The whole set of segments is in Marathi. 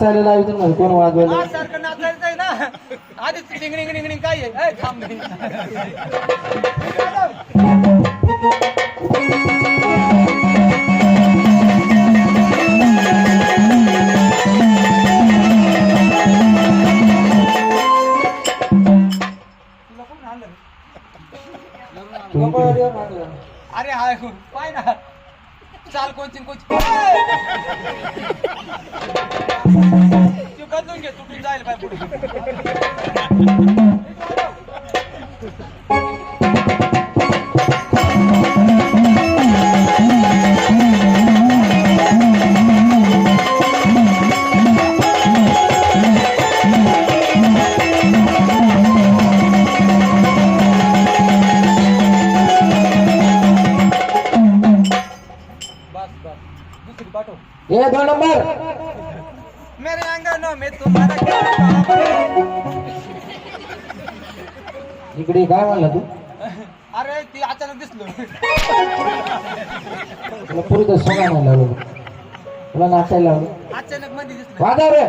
नाचायला लावित म्हणजे कोण वाजवायला? सारखं नाचायचं आहे ना. आधीच डिंगडिंग काय आहे? थांब. तुला कोण आणलं रे? गंगावाडीवर मांडलं. अरे हाय पाय ना. चाल कोचिंग कोचिंग तू बदलून घे तुटून जाईल पाय पुढे बस बस दुसरी पाठव हे दोन नंबर. मेरे अंगनों में तुम्हारा क्या काम इकडे काय म्हणला तू? अरे ती अचानक दिसलो. तुला पुरी तर सोगा नाही लावलं. तुला नाचायला लावलं. अचानक मध्ये दिसलो. वाजव रे.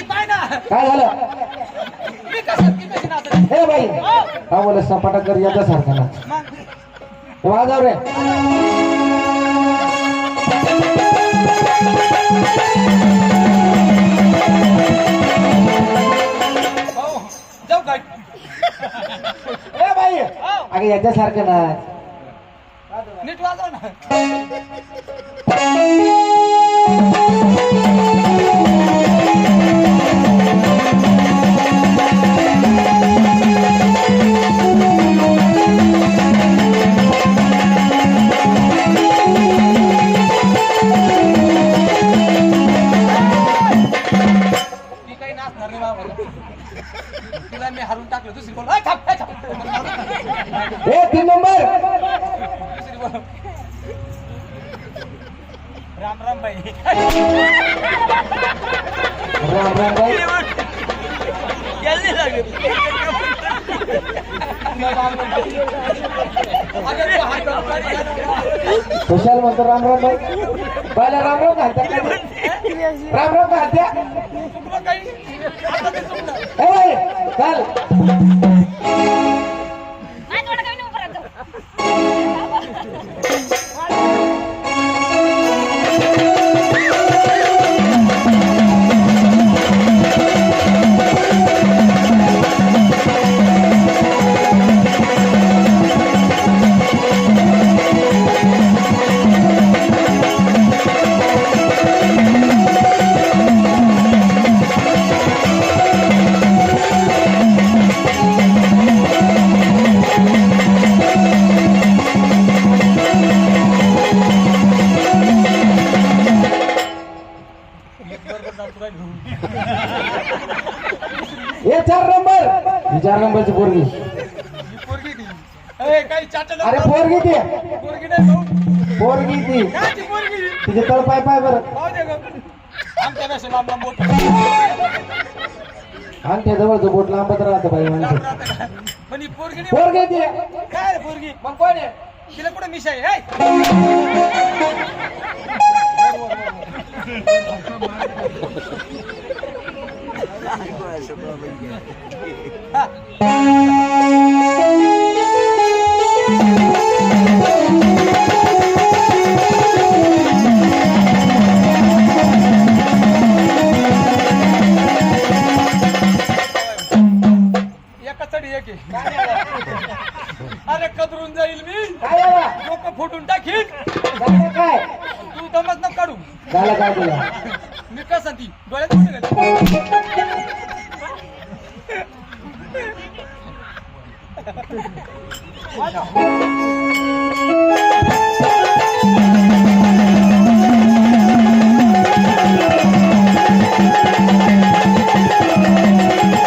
काय झालं? हे बाई का बोला सपाटा कर याचा सारखा हे वाजव रे. हो. जाऊ काय हे बाई अगे याच्यासारखं नाच. नीट वाजव ना. तिला मी हरून टाकलं दुसरी बोल ए, तीन नंबर. दुसरी बोल राम राम बाई. राम राम बाई. गेली लागेल खुशाल म्हणतो राम राम बाई. बायला राम राम घालत्या. राम राम घालत्या. हे नंबर. ही चार नंबरची पोरगी. काही चाटल अरे पोरगी ती. पोरगी नाही भाऊ. पोरगी ती. काय ती पोरगी. तिचे तळ पाय पाय बरं. पाहू दे गं. आमच्यापेक्षा लांब लांब बोट. जवळचं लांबत राहतं बाई लांब माणसं. राहतं का? पण ही पोरगी नाही पोरगी ती. काय रे पोरगी? मग कोण आहे? तिला कुठं मिशा आहे? हे? हा. एका चढी एक आहे. अरे कदरून जाईल मी. डोकं फुटून काय? तू दमत न काढू. मी कसं ती? डोळ्यात